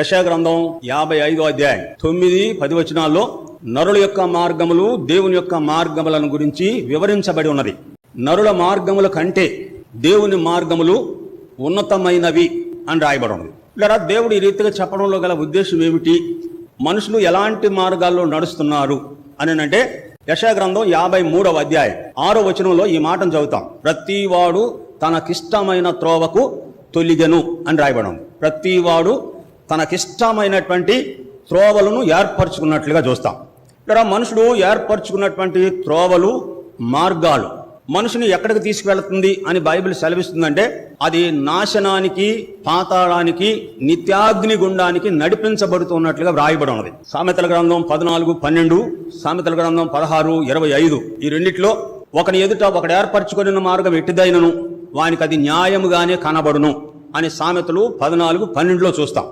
యశాగ్రంథం యాభై ఐదో అధ్యాయం. తొమ్మిది పది వచనాల్లో నరుల యొక్క మార్గములు దేవుని యొక్క మార్గములను గురించి వివరించబడి ఉన్నది. నరుల మార్గముల కంటే దేవుని మార్గములు ఉన్నతమైనవి అని రాయబడి ఉన్నది. ఇలా దేవుడు ఈ రీతిగా చెప్పడంలో గల ఉద్దేశం ఏమిటి? మనుషులు ఎలాంటి మార్గాల్లో నడుస్తున్నారు అని అంటే యశాగ్రంథం యాభై మూడవ అధ్యాయం. ఆరో వచనంలో ఈ మాటను చదువుతాం. ప్రతివాడు తనకిష్టమైన త్రోవకు తొలిగెను అని రాయబడి ఉంది ప్రతివాడు తనకిష్టమైనటువంటి త్రోవలను ఏర్పరచుకున్నట్లుగా చూస్తాం. ఇక్కడ మనుషుడు ఏర్పరచుకున్నటువంటి త్రోవలు మార్గాలు. మనుషుని ఎక్కడికి తీసుకువెళ్తుంది అని బైబిల్ సెలవిస్తుందంటే అది నాశనానికి పాతాళానికి నిత్యాగ్ని గుండానికి నడిపించబడుతున్నట్లుగా వ్రాయబడి ఉన్నది. సామెతల గ్రంథం పద్నాలుగు పన్నెండు సామెతల గ్రంథం పదహారు ఇరవై ఐదు. ఈ రెండిట్లో ఒకని ఎదుట ఒకడు ఏర్పరచుకుని మార్గం ఎట్టిదైనను వానికి అది న్యాయముగానే కనబడును అని సామెతలు పద్నాలుగు పన్నెండులో చూస్తాం.